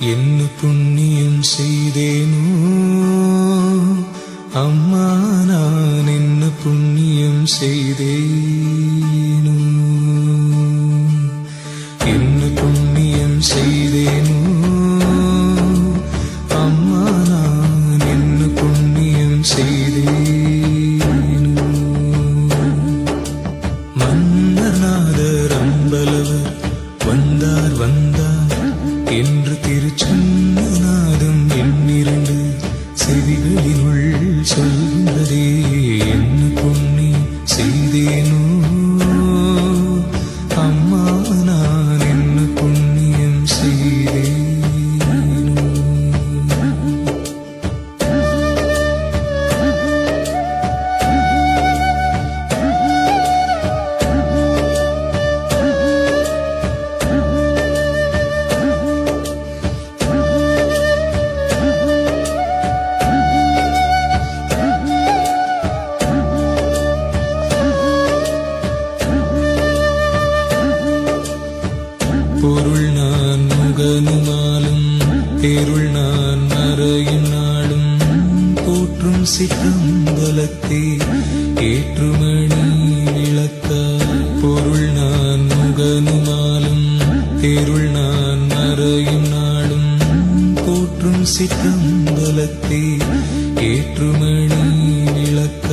என்ன புண்ணியம் செய்தேனோ? அம்மா நான் என்ன புண்ணியம் செய்தேனோ? என்ன புண்ணியம் செய்தேனோ? பொருள் நான் முகனுமாலும் தேருள் நான் மறையும் நாளும். போற்றும் சிற்றம்பலத்தே ஏற்றுமணி விளக்க பொருள் நான் முகனுமாலும் தேருள் நான் மறையும் நாளும். போற்றும் சிற்றம்பலத்தே ஏற்றுமணி விளக்க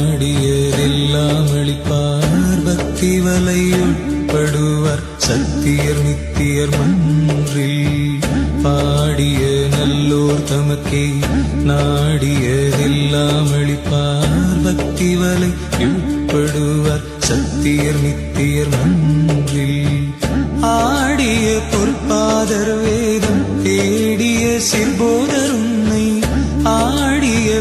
நாடியதெல்லாம் அளிப்பார் பக்தி வலை உட்படுவார் சத்தியர் நித்தியர் மன்றில் பாடிய நல்லோர் தமக்கே நாடியதெல்லாம் அளிப்பார் பக்தி வலை உட்படுவார் சத்தியர் நித்தியர் மன்றில் ஆடிய பொற்பாதர் வேதம் தேடிய சிற்போதர்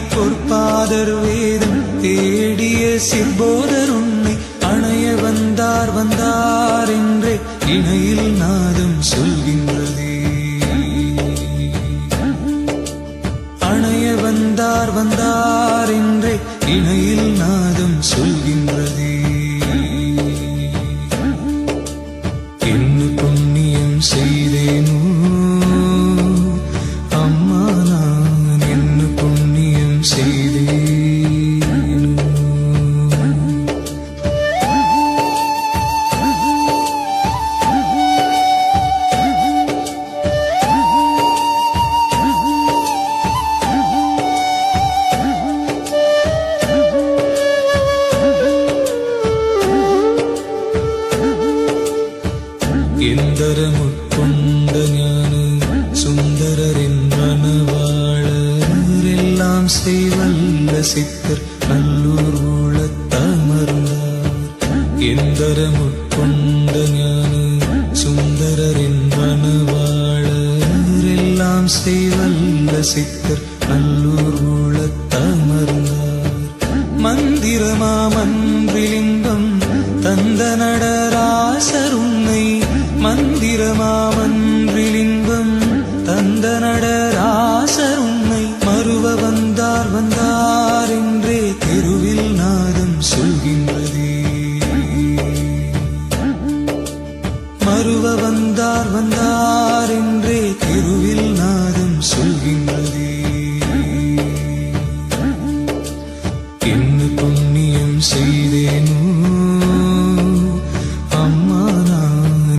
பொற்பாதர் வேதம் தேடிய சிற்போதர் உன்னை அணைய வந்தார் வந்தார் என்றே இணையில் நான் சித்தர் நல்லூர் ஊழத்தமர்ந்தார் எந்தரமுட்கொண்ட ஞான சுந்தரரின் மனவாளர் எல்லாம் செய்வல்ல சித்தர் நல்லூர் ஊழத்தமர்ந்தார் மந்திரமா மன்றிலிங்கம் தந்த நடராசர் மந்திரமா அருவ வந்தார் வந்தார்